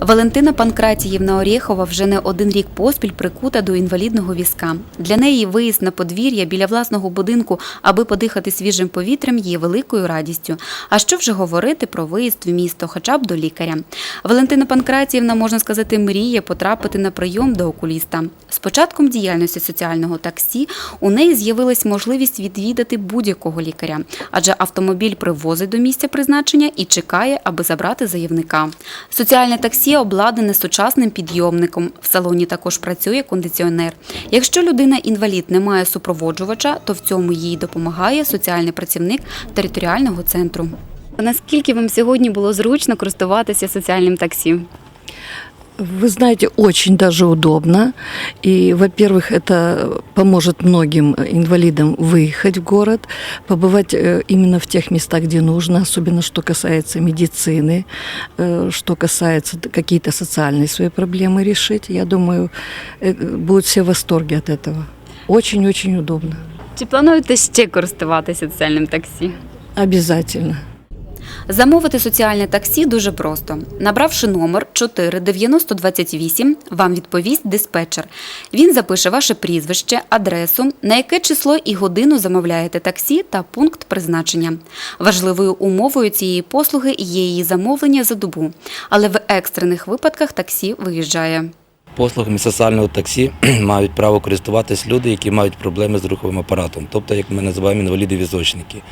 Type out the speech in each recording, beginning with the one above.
Валентина Панкратіївна Орєхова вже не один рік поспіль прикута до інвалідного візка. Для неї виїзд на подвір'я біля власного будинку, аби подихати свіжим повітрям, є великою радістю. А що вже говорити про виїзд в місто, хоча б до лікаря. Валентина Панкратіївна, можна сказати, мріє потрапити на прийом до окуліста. З початком діяльності соціального таксі у неї з'явилась можливість відвідати будь-якого лікаря, адже автомобіль привозить до місця призначення і чекає, аби забрати заявника. Соціальне таксі обладнане сучасним підйомником. В салоні також працює кондиціонер. Якщо людина інвалід не має супроводжувача, то в цьому їй допомагає соціальний працівник територіального центру. Наскільки вам сьогодні було зручно користуватися соціальним таксі? Вы знаете, очень даже удобно. И, во-первых, это поможет многим инвалидам выехать в город, побывать э, именно в тех местах, где нужно, особенно что касается медицины, э, что касается т- какие-то социальные свои проблемы решить. Я думаю, э, будут все в восторге от этого. Очень-очень удобно. Чи плануєте ще користуватися соціальним таксі? Обязательно. Замовити соціальне таксі дуже просто. Набравши номер 49028, вам відповість диспетчер. Він запише ваше прізвище, адресу, на яке число і годину замовляєте таксі та пункт призначення. Важливою умовою цієї послуги є її замовлення за добу, але в екстрених випадках таксі виїжджає. Послугами соціального таксі мають право користуватись люди, які мають проблеми з руховим апаратом, тобто, як ми називаємо інваліди-візочники.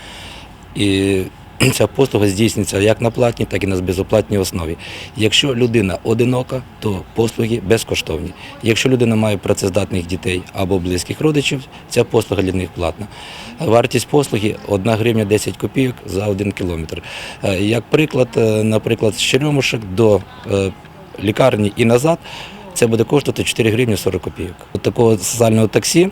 І ця послуга здійснюється як на платній, так і на безоплатній основі. Якщо людина одинока, то послуги безкоштовні. Якщо людина має працездатних дітей або близьких родичів, ця послуга для них платна. Вартість послуги 1 гривня 10 копійок за 1 кілометр. Е, Як приклад, е, наприклад, з Черемушек до е, лікарні і назад це буде коштувати 4 гривні 40 копійок. От Такого соціального таксі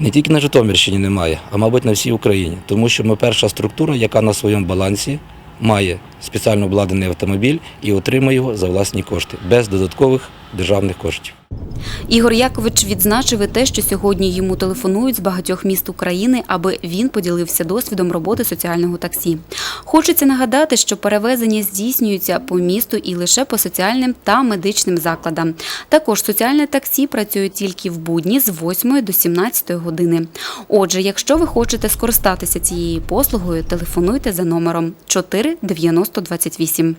не тільки на Житомирщині немає, а мабуть на всій Україні. Тому що ми перша структура, яка на своєму балансі має спеціально обладнаний автомобіль і отримує його за власні кошти, без додаткових державних коштів. Ігор Якович відзначив те, що сьогодні йому телефонують з багатьох міст України, аби він поділився досвідом роботи соціального таксі. Хочеться нагадати, що перевезення здійснюються по місту і лише по соціальним та медичним закладам. Також соціальне таксі працює тільки в будні з 8 до 17 години. Отже, якщо ви хочете скористатися цією послугою, телефонуйте за номером 4 90 28.